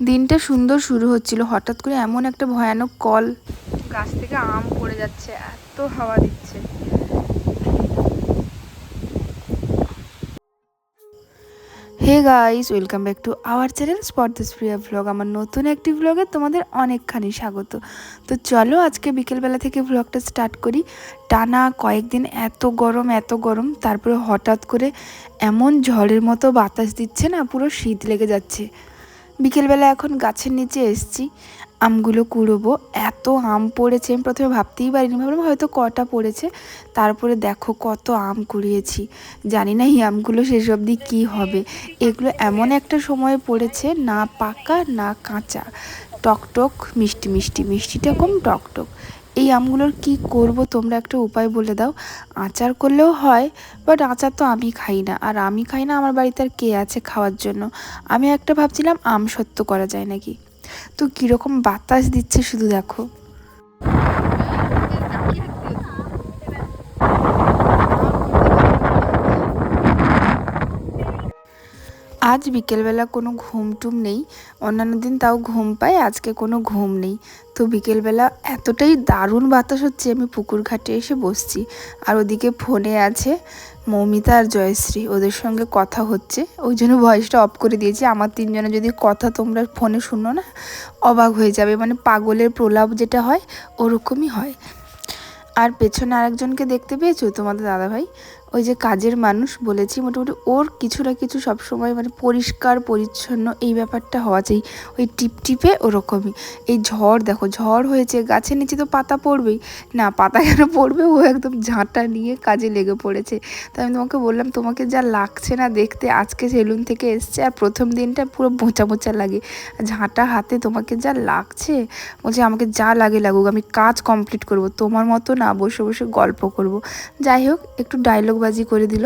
দিনটা সুন্দর শুরু হচ্ছিল। হঠাৎ করে এমন একটা ভয়ানক কল গাছ থেকে আম পড়ে যাচ্ছে, এত হাওয়া দিচ্ছে। Hey guys, welcome back to our channel spot this Priya vlog আমার নতুন একটি ভ্লগে তোমাদের অনেকখানি স্বাগত। তো চলো আজকে বিকেলবেলা থেকে ভ্লগটা স্টার্ট করি। টানা কয়েকদিন এত গরম এত গরম, তারপরে হঠাৎ করে এমন ঝড়ের মতো বাতাস দিচ্ছে না, পুরো শীত লেগে যাচ্ছে। বিকেলবেলা এখন গাছের নিচে এসছি, আমগুলো কুড়োবো। এত আম পড়েছে, আমি প্রথমে ভাবতেই পারিনি, ভাবলাম হয়তো কটা পড়েছে। তারপরে দেখো কত আম কুড়িয়েছি। জানি না এই আমগুলো শেষ অবধি কী হবে। এগুলো এমন একটা সময়ে পড়েছে, না পাকা, না কাঁচা। টকটক, মিষ্টি মিষ্টি, মিষ্টিটা কম টকটক। এই আমগুলোর কি করব তোমরা একটা উপায় বলে দাও। আচার করলেও হয় বাট আচার তো আমি খাই না। আর আমি খাই না, আমার বাড়িতে আর কে আছে খাওয়ার জন্য? আমি একটা ভাবছিলাম আম সত্য করা যায় নাকি? তো কীরকম বাতাস দিচ্ছে শুধু দেখো। আজ বিকেলবেলা কোনো ঘুম টুম নেই। অন্যান্য দিন তাও ঘুম পাই আজকে কোনো ঘুম নেই। তো বিকেলবেলা এতটাই দারুণ বাতাস হচ্ছে, আমি পুকুর ঘাটে এসে বসছি। আর ওদিকে ফোনে আছে মৌমিতা আর জয়শ্রী, ওদের সঙ্গে কথা হচ্ছে। ওই জন্য ভয়েসটা অফ করে দিয়েছি। আমার তিনজনে যদি কথা তোমরা ফোনে শুনো না, অবাক হয়ে যাবে। মানে পাগলের প্রলাপ যেটা হয়, ওরকমই হয়। আর পেছনে আরেকজনকে দেখতে পেয়েছ? তোমাদের দাদাভাই? ওই যে কাজের মানুষ বলেছি, মোটামুটি ওর কিছু না কিছু সবসময় মানে পরিষ্কার, পরিচ্ছন্ন এই ব্যাপারটা হওয়া চাই ওই টিপ টিপে ওরকমই। এই ঝড় দেখো, ঝড় হয়েছে গাছের নিচে তো পাতা পড়বেই। না, পাতা কেন পড়বে? ও একদম ঝাঁটা নিয়ে কাজে লেগে পড়েছে। তো আমি তোমাকে বললাম, তোমাকে যা লাগছে না দেখতে, আজকে সেলুন থেকে এসছে আর প্রথম দিনটা পুরো বোঁচা বোঁচা লাগে। ঝাঁটা হাতে তোমাকে যা লাগছে, বলছে আমাকে যা লাগে লাগুক, আমি কাজ কমপ্লিট করব, তোমার মতো না, বসে বসে গল্প করব। যাই হোক, একটু ডায়লগ বাজি করে দিল।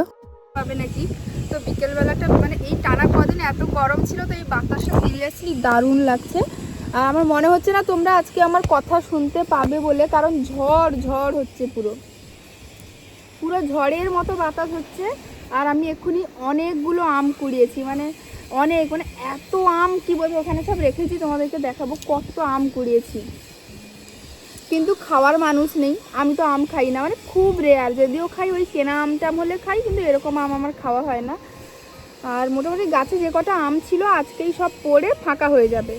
পাবে নাকি? তো বিকেলবেলাটা মানে এই টানা কদিন এত গরম ছিল, তো এই বাতাসটা সিরিয়াসলি দারুণ লাগছে। আর আমার মনে হচ্ছে না তোমরা আজকে আমার কথা শুনতে পাবে বলে, কারণ ঝড় ঝড় হচ্ছে পুরো। পুরো ঝড়ের মতো বাতাস হচ্ছে, আর আমি এক্ষুনি অনেকগুলো আম কুড়িয়েছি মানে অনেক মানে এত আম কি বলব ওখানে সব রেখেছি, তোমাদেরকে দেখাবো কত আম কুড়িয়েছি। কিন্তু খাওয়ার মানুষ নেই। আমি তো আম খাই না। মানে খুব রেয়ার যদিও খাই, ওই কেনা আম টাম হলে খাই, কিন্তু এরকম আম আমার খাওয়া হয় না। আর মোটামুটি গাছে যে কটা আম ছিল, আজকেই সব পড়ে, ফাঁকা হয়ে যাবে।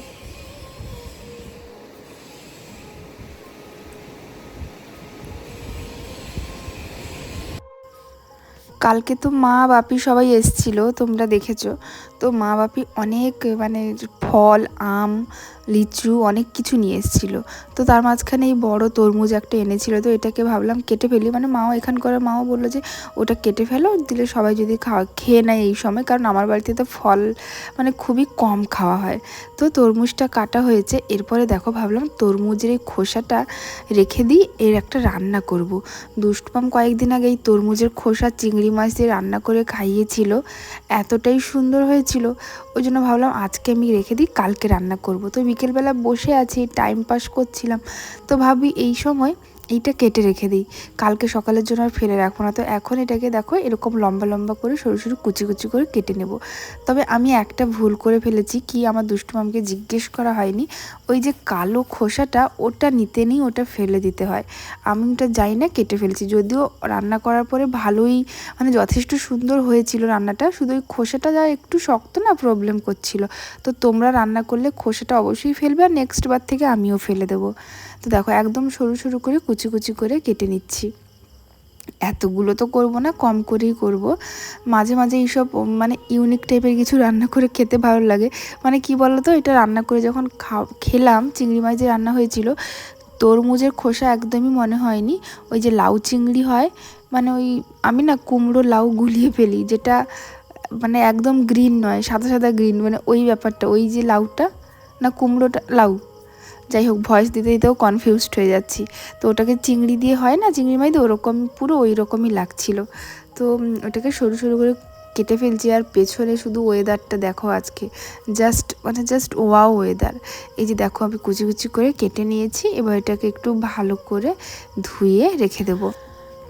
কালকে তো মা বাপি সবাই এসছিল, তোমরা দেখেছ। তো মা বাপি অনেক মানে ফল, আম, লিচু অনেক কিছু নিয়ে এসেছিল। তো তার মাঝখানে এই বড় তরমুজ একটা এনেছিল, তো এটাকে ভাবলাম কেটে ফেলি। মানে মাও এখানকার মাও বলল যে, ওটা কেটে ফেলো, দিলে সবাই যদি খাওয়া খেয়ে নেয় এই সময়। কারণ আমার বাড়িতে তো ফল মানে খুবই কম খাওয়া হয়। তো তরমুজটা কাটা হয়েছে, এরপরে দেখো ভাবলাম তরমুজের এই খোসাটা রেখে দিই, এর একটা রান্না করব। দুষ্টপাম কয়েকদিন আগে এই তরমুজের খোসা চিংড়ি মাছ দিয়ে রান্না করে খাইয়েছিল, এতটাই সুন্দর হয়েছিল। ওই জন্য ভাবলাম আজকে আমি রেখে দিই, কালকে রান্না করব। তো বিকেলবেলা বসে আছি টাইম পাস করছিলাম। তো ভাবি এই সময় এইটা কেটে রেখে দিই। কালকে সকালের জন্য আর ফেলে রাখব না। তো এখন এটাকে দেখো, এরকম লম্বা লম্বা করে সরু সরু কুচি কুচি করে কেটে নেব। তবে আমি একটা ভুল করে ফেলেছি কি আমার দুষ্টু মামকে জিজ্ঞেস করা হয়নি। ওই যে কালো খোসাটা ওটা নিতে নিই, ওটা ফেলে দিতে হয়। আমি ওটা যাই না, কেটে ফেলেছি। যদিও রান্না করার পরে ভালোই মানে যথেষ্ট সুন্দর হয়েছিল রান্নাটা। শুধু ওই খোসাটা যা একটু শক্ত না প্রবলেম করছিল। তো তোমরা রান্না করলে খোসাটা অবশ্যই ফেলবে আর নেক্সট বার থেকে আমিও ফেলে দেবো। তো দেখো, একদম সরু সরু করে কুচি কুচি করে কেটে নিচ্ছি। এতগুলো তো করব না, কম করেই করব। মাঝে মাঝে এইসব মানে ইউনিক টাইপের কিছু রান্না করে খেতে ভালো লাগে। মানে কি বলো তো এটা রান্না করে যখন খেলাম, চিংড়ি মাছ যে রান্না হয়েছিল, তরমুজের খোসা একদমই মনে হয়নি। ওই যে লাউ চিংড়ি হয় মানে ওই, আমি না কুমড়ো লাউ গুলিয়ে ফেলি, যেটা মানে একদম গ্রিন নয়, সাদা সাদা গ্রিন মানে ওই ব্যাপারটা, ওই যে লাউটা, না কুমড়োটা, লাউ। যাই হোক ভয়েস দিতে দিতেও কনফিউজড হয়ে যাচ্ছি। তো ওটাকে চিংড়ি দিয়ে হয় না? চিংড়ি মাই দিয়ে ওরকম, পুরো ওই রকমই লাগছিল। তো ওটাকে সরু সরু করে কেটে ফেলছি আর পেছনে শুধু ওয়েদারটা দেখো আজকে। জাস্ট মানে জাস্ট ওয়াও ওয়েদার এই যে দেখো, আমি কুচি কুচি করে কেটে নিয়েছি, এবার এটাকে একটু ভালো করে ধুয়ে রেখে দেবো।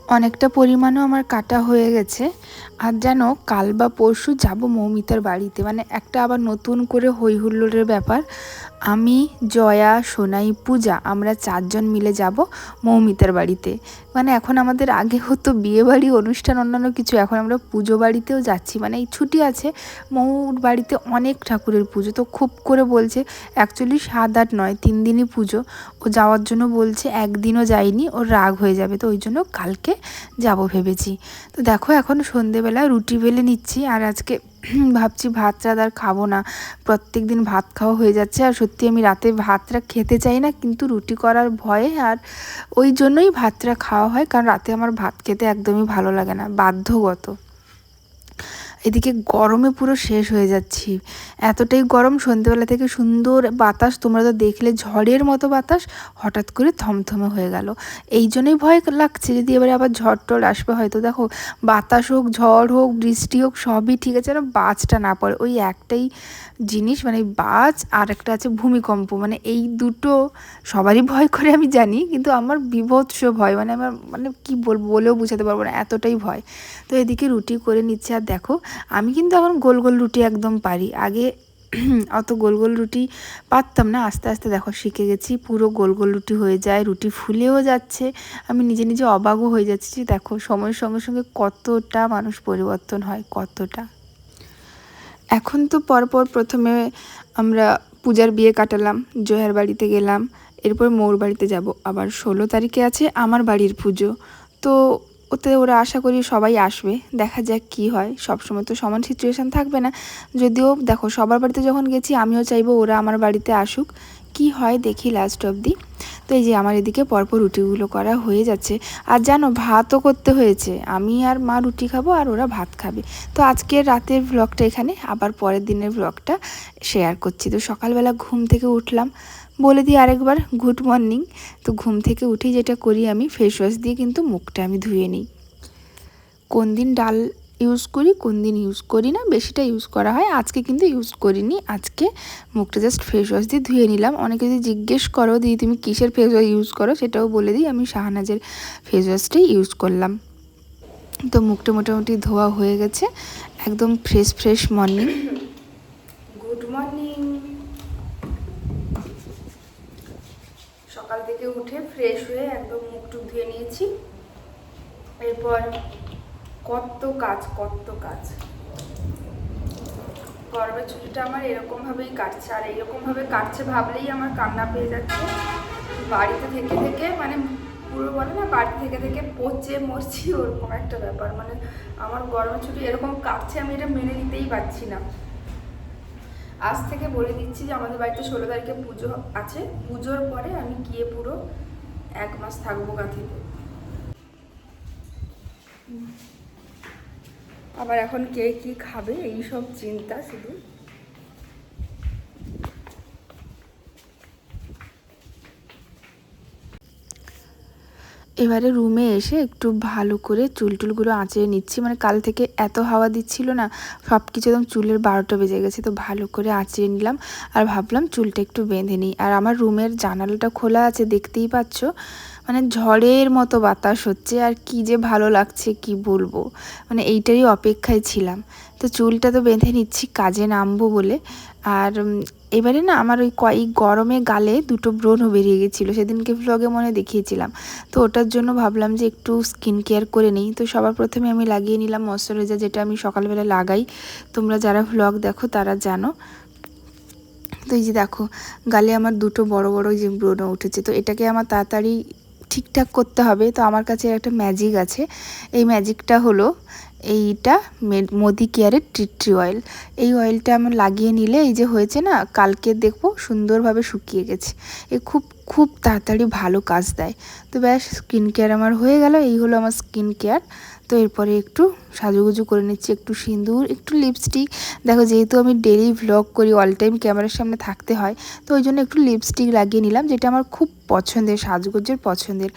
অনেকটা পরিমাণও আমার কাটা হয়ে গেছে। আর যেন কাল বা পরশু যাব মৌমিতার বাড়িতে। মানে একটা আবার নতুন করে হই হুল্লোড়ের ব্যাপার। আমি, জয়া, সোনাই, পূজা, আমরা চারজন মিলে যাব মৌমিতার বাড়িতে। মানে এখন আমাদের আগে হতো বিয়ে বাড়ি অনুষ্ঠান, অন্যান্য কিছু। এখন আমরা পুজো বাড়িতেও যাচ্ছি। মানে এই ছুটি আছে, মৌর বাড়িতে অনেক ঠাকুরের পুজো। তো খুব করে বলছে অ্যাকচুয়ালি সাত আট নয়, তিন দিনই পুজো। ও যাওয়ার জন্য বলছে, একদিনও যায়নি, ওর রাগ হয়ে যাবে। তো ওই জন্য কালকে যাব ভেবেছি। তো দেখো এখন সন্ধেবেলা রুটি বেলে নিচ্ছি, আর আজকে ভাবছি ভাত চাঁদ আর খাব না। প্রত্যেক দিন ভাত খাওয়া হয়ে যাচ্ছে আর সত্যি আমি রাতে ভাতটা খেতে চাই না, কিন্তু রুটি করার ভয়ে আর ওই জন্যই ভাতটা খাওয়া হয়, কারণ রাতে আমার ভাত খেতে একদমই ভালো লাগে না, বাধ্যগত। এদিকে গরমে পুরো শেষ হয়ে যাচ্ছি। এতটাই গরম সন্ধ্যেবেলা থেকে সুন্দর বাতাস, তোমরা তো দেখলে ঝড়ের মতো বাতাস, হঠাৎ করে থমথমে হয়ে গেল। এই জন্যই ভয় লাগছে যদি এবারে আবার ঝড় টড় আসবে। হয়তো দেখো, বাতাস হোক, ঝড় হোক, বৃষ্টি হোক, সবই ঠিক আছে না বাজটা না পড়ে। ওই একটাই জিনিস মানে বাজ আর একটা আছে ভূমিকম্প। মানে এই দুটো সবারই ভয় করে আমি জানি, কিন্তু আমার বিভৎস ভয়। মানে আমার মানে কি বলব, বলেও বোঝাতে পারব না, এতটাই ভয়। তো এদিকে রুটি করে নিচ্ছে। আর দেখো আমি কিন্তু এখন গোল গোল রুটি একদম পারি। আগে অত গোল গোল রুটি পারতাম না, আস্তে আস্তে দেখো শিখে গেছি, পুরো গোল গোল রুটি হয়ে যায়, রুটি ফুলেও যাচ্ছে, আমি নিজে নিজে অবাকও হয়ে যাচ্ছি দেখো সময়ের সঙ্গে সঙ্গে কতটা মানুষ পরিবর্তন হয়, কতটা। এখন তো পরপর প্রথমে আমরা পূজার বিয়ে কাটালাম, জয়ার বাড়িতে গেলাম, এরপর মৌর বাড়িতে যাব, আবার ষোলো তারিখে আছে আমার বাড়ির পুজো। তো ওতে ওরা আশা করি সবাই আসবে, দেখা যাক কি হয়। সবসময় তো সমান সিচুয়েশান থাকবে না। যদিও দেখো, সবার বাড়িতে যখন গেছি, আমিও চাইব ওরা আমার বাড়িতে আসুক। কি হয় দেখি লাস্ট অবধি। তো এই যে আমার এদিকে পরপর রুটিগুলো করা হয়ে যাচ্ছে। আর জানো, ভাতও করতে হয়েছে। আমি আর মা রুটি খাব আর ওরা ভাত খাবে। তো আজকের রাতের ব্লগটা এখানে, আবার পরের দিনের ব্লগটা শেয়ার করছি। তো সকালবেলা ঘুম থেকে উঠলাম। বলে দিই আরেকবার, গুড মর্নিং। তো ঘুম থেকে উঠেই যেটা করি আমি ফেস ওয়াশ দিয়ে কিন্তু মুখটা আমি ধুয়ে নিই। কোন দিন ডাল ইউজ করি, কোন দিন ইউজ করি না, বেশিটা ইউজ করা হয়। আজকে কিন্তু ইউজ করিনি, আজকে মুখটা জাস্ট ফেস ওয়াশ দিয়ে ধুয়ে নিলাম। অনেকে যদি জিজ্ঞেস করো, দিদি, তুমি কিসের ফেস ওয়াশ ইউজ করো? সেটাও বলে দিই, আমি শাহনাজের ফেস ওয়াশটাই ইউজ করলাম। তো মুখটা মোটামুটি ধোয়া হয়ে গেছে, একদম fresh fresh morning good morning সকাল থেকে উঠে ফ্রেশ হয়ে একদম মুখ টুক ধুয়ে নিয়েছি। এরপর কত কাজ কত কাজ। গরমের ছুটিটা আমার এরকমভাবেই কাটছে। আর এরকমভাবে কাটছে ভাবলেই আমার কান্না পেয়ে যাচ্ছে। বাড়িতে থেকে থেকে মানে পুরো বলে না বাড়ি থেকে থেকে পচে মরছি, ওরকম একটা ব্যাপার। মানে আমার গরমের ছুটি এরকম কাটছে, আমি এটা মেনে নিতেই পারছি না। আজ থেকে বলে দিচ্ছি যে, আমাদের বাড়িতে ষোলো তারিখে পুজো আছে। পুজোর পরে আমি গিয়ে পুরো এক মাস থাকব গাঁথিতে। আবার এখন কে কি খাবে এইসব চিন্তা শুধু। এবারে রুমে এসে একটু ভালো করে চুল টুলগুলো আঁচড়ে নিচ্ছি। মানে কাল থেকে এত হাওয়া দিচ্ছিল না সব কিছু একদম চুলের বারোটা বেজে গেছে, তো ভালো করে আঁচড়ে নিলাম আর ভাবলাম চুলটা একটু বেঁধে নিই। আর আমার রুমের জানালাটা খোলা আছে, দেখতেই পাচ্ছ? মানে ঝড়ের মতো বাতাস হচ্ছে, আর কি যে ভালো লাগছে কি বলব? মানে এইটারই অপেক্ষায় ছিলাম। তো চুলটা তো বেঁধে নিচ্ছি, কাজে নামবো বলে। আর এবারে না আমার ওই কয়েক গরমে গালে দুটো ব্রণও বেরিয়ে গেছিল, সেদিনকে ভ্লগে মনে দেখিয়েছিলাম। তো ওটার জন্য ভাবলাম যে একটু স্কিন কেয়ার করে নিই। তো সবার প্রথমে আমি লাগিয়ে নিলাম ময়শ্চারাইজার যেটা আমি সকালবেলা লাগাই। তোমরা যারা ভ্লগ দেখো তারা জানো। তো এই যে দেখো, গালে আমার দুটো বড় বড় যে ব্রণ উঠেছে। তো এটাকে আমার তাড়াতাড়ি ঠিকঠাক করতে হবে। তো আমার কাছে একটা ম্যাজিক আছে। এই ম্যাজিকটা হলো এইটা মোদি কেয়ারের ট্রিট্রি অয়েল এই অয়েলটা আমার লাগিয়ে নিলে এই যে হয়েছে না, কালকে দেখব সুন্দরভাবে শুকিয়ে গেছে। এ খুব খুব তাড়াতাড়ি ভালো কাজ দেয়। তো ব্যাস স্কিন কেয়ার আমার হয়ে গেল, এই হলো আমার স্কিন কেয়ার তো এরপরে একটু সাজুগুজু করে নিচ্ছি, একটু সিঁদুর, একটু লিপস্টিক দেখো, যেহেতু আমি ডেলি ভ্লগ করি অল টাইম ক্যামেরার সামনে থাকতে হয়, তো ওই জন্য একটু লিপস্টিক লাগিয়ে নিলাম, যেটা আমার খুব পছন্দের, সাজগোজের পছন্দের।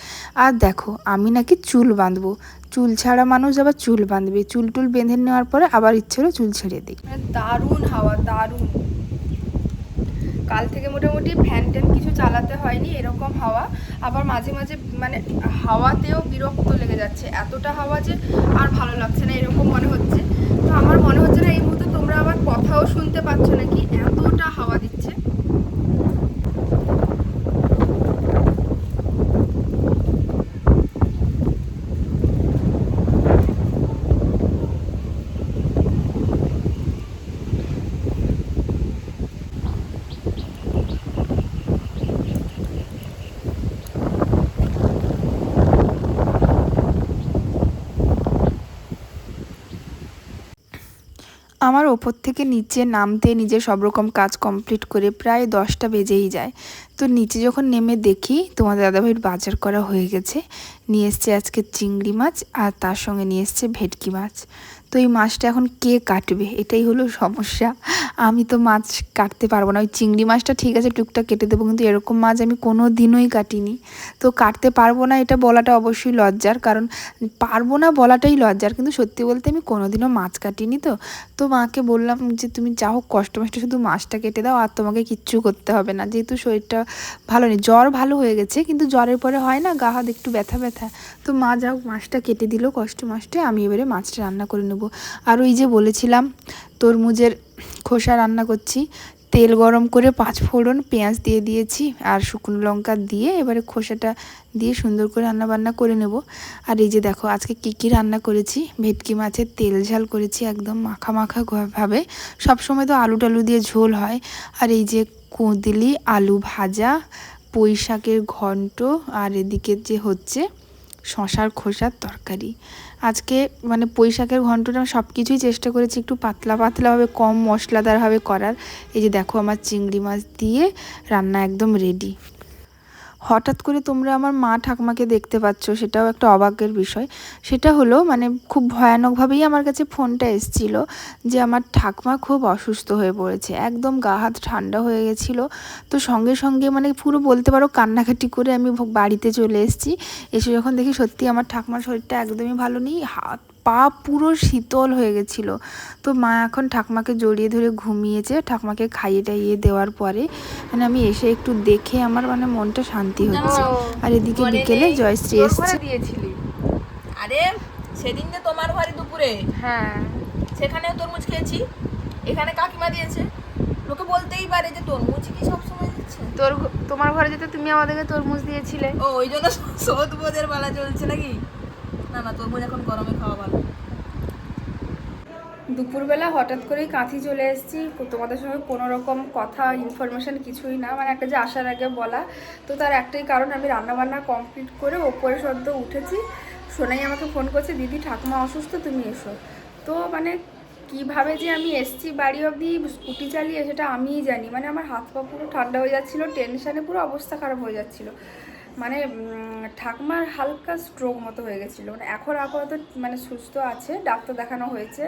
আর দেখো, আমি নাকি চুল বাঁধবো। চুল ছাড়া মানুষ আবার চুল বাঁধবে। চুল টুল বেঁধে নেওয়ার পরে আবার ইচ্ছে হলো চুল ছেড়ে দিই। মানে দারুণ হাওয়া, দারুণ। কাল থেকে মোটামুটি ফ্যান ট্যান কিছু চালাতে হয়নি, এরকম হাওয়া। আবার মাঝে মাঝে মানে হাওয়াতেও বিরক্ত লেগে যাচ্ছে, এতটা হাওয়া যে আর ভালো লাগছে না, এরকম মনে হচ্ছে। তো আমার মনে হচ্ছে না এই মুহূর্তে তোমরা আবার কথাও শুনতে পাচ্ছ নাকি? এতটা হাওয়া দিচ্ছে। আমার ওপর থেকে নিচে নামতে নিজের সব রকম কাজ কমপ্লিট করে প্রায় দশটা বেজেই যায়। তো নিচে যখন নেমে দেখি, তোমাদের দাদাভাইয়ের বাজার করা হয়ে গেছে। নিয়ে এসছে আজকে চিংড়ি মাছ আর তার সঙ্গে নিয়ে এসছে ভেটকি মাছ। তো এই মাছটা এখন কে কাটবে? এটাই হলো সমস্যা। আমি তো মাছ কাটতে পারব না। ওই চিংড়ি মাছটা ঠিক আছে, টুকটাক কেটে দেবো, কিন্তু এরকম মাছ আমি কোনো দিনই কাটিনি। তো কাটতে পারব না, এটা বলাটা অবশ্যই লজ্জার। কারণ পারব না বলাটাই লজ্জার, কিন্তু সত্যি বলতে আমি কোনোদিনও মাছ কাটিনি তো। তো মাকে বললাম যে, তুমি যা হোক, কষ্ট মষ্ট শুধু মাছটা কেটে দাও, আর তোমাকে কিচ্ছু করতে হবে না। যেহেতু শরীরটা ভালো নেই। জ্বর ভালো হয়ে গেছে, কিন্তু জ্বরের পরে হয় না, গা হাত একটু ব্যথা ব্যথা তো মা যা হোক মাছটা কেটে দিল, কষ্ট মষ্টে আমি এবারে মাছটা রান্না করে নেব। আর ওই যে বলেছিলাম, তরমুজের খোসা রান্না করছি। তেল গরম করে পাঁচ ফোড়ন পেঁয়াজ দিয়ে দিয়েছি আর শুকনো লঙ্কা দিয়ে এবারে খোসাটা দিয়ে সুন্দর করে রান্না বান্না করে নেব। আর এই যে দেখো, আজকে কী কী রান্না করেছি, ভেটকি মাছের তেল ঝাল করেছি একদম মাখা মাখা ভাবে। সবসময় তো আলু টালু দিয়ে ঝোল হয়। আর এই যে কুঁদলি, আলু ভাজা পুঁই শাকের ঘন্ট, আর এদিকে যে হচ্ছে শশার খোসার তরকারি। আজকে মানে পুঁই শাকের আমি সব কিছুই চেষ্টা করেছি একটু পাতলা পাতলাভাবে, কম মশলাদারভাবে করার। এই যে দেখো আমার চিংড়ি মাছ দিয়ে রান্না একদম রেডি হঠাৎ করে তোমরা আমার মা ঠাকুমাকে দেখতে পাচ্ছ, সেটাও একটা অবাকের বিষয়। সেটা হলো মানে খুব ভয়ানকভাবেই আমার কাছে ফোনটা এসছিল যে আমার ঠাকুমা খুব অসুস্থ হয়ে পড়েছে, একদম গা হাত ঠান্ডা হয়ে গেছিল। তো সঙ্গে সঙ্গে মানে পুরো বলতে পারো কান্নাকাটি করে আমি বাড়িতে চলে এসেছি। এসে যখন দেখি সত্যি আমার ঠাকুমার শরীরটা একদমই ভালো নেই, হাত পা পুরো শীতল হয়ে গেছিল। তো মা এখন ঠাকুমাকে জড়িয়ে ধরে ঘুমিয়েছে। ঠাকুমাকে খাইয়ে টাইয়ে দেওয়ার পরে মানে আমি এসে একটু দেখে আমার মানে মনটা শান্তি হচ্ছে। আর এদিকে বিকেলে? জয়শ্রী এসছে। আরে সেদিন যে তোমার ঘরে দুপুরে? হ্যাঁ। সেখানেও তরমুজ খেয়েছি। এখানে কাকিমা দিয়েছে। লোকে বলতেই পারে যে তরমুজ কি সবসময় দিচ্ছে। তোর তোমার ঘরে যেতে তুমি আমাদেরকে তরমুজ দিয়েছিলে। ও ওই জন্য সৌদ বোধের বেলা চলছে নাকি? না না তরমুজ এখন গরমে খাওয়া ভালো। দুপুরবেলা হঠাৎ করেই কাঁথি চলে এসেছি। তোমাদের সঙ্গে কোনো রকম কথা ইনফরমেশন কিছুই না। মানে একটা যে আসার আগে বলা। তো তার একটাই কারণ, আমি রান্নাবান্না কমপ্লিট করে ওপরে সদ্য উঠেছি। সোনাই আমাকে ফোন করছে, দিদি, ঠাকুমা অসুস্থ, তুমি এসো। তো মানে কীভাবে যে আমি এসছি বাড়ি অবধি, স্কুটি চালিয়ে, সেটা আমিই জানি। মানে আমার হাত পা পুরো ঠান্ডা হয়ে যাচ্ছিল টেনশানে পুরো অবস্থা খারাপ হয়ে যাচ্ছিল। মানে ঠাকমার হালকা স্ট্রোক মতো হয়ে গেছিল। মানে এখন আপাতত মানে সুস্থ আছে, ডাক্তার দেখানো হয়েছে,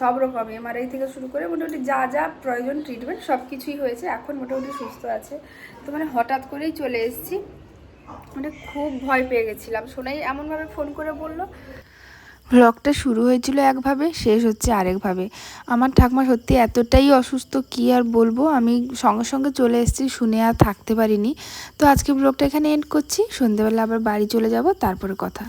সব রকম এমআরআই থেকে শুরু করে মোটামুটি যা যা প্রয়োজন ট্রিটমেন্ট সব কিছুই হয়েছে, এখন মোটামুটি সুস্থ আছে। তো মানে হঠাৎ করেই চলে এসেছি। মানে খুব ভয় পেয়ে গেছিলাম। শোনাই এমনভাবে ফোন করে বলল ব্লগটা শুরু হয়েছিল একভাবে, শেষ হচ্ছে আরেকভাবে। আমার ঠাকুমা সত্যি এতটাই অসুস্থ, কি আর বলব? আমি সঙ্গে সঙ্গে চলে এসেছি, শুনে আর থাকতে পারিনি। তো আজকে ব্লগটা এখানে এন্ড করছি। সন্ধেবেলা আবার বাড়ি চলে যাব, তারপরে কথা।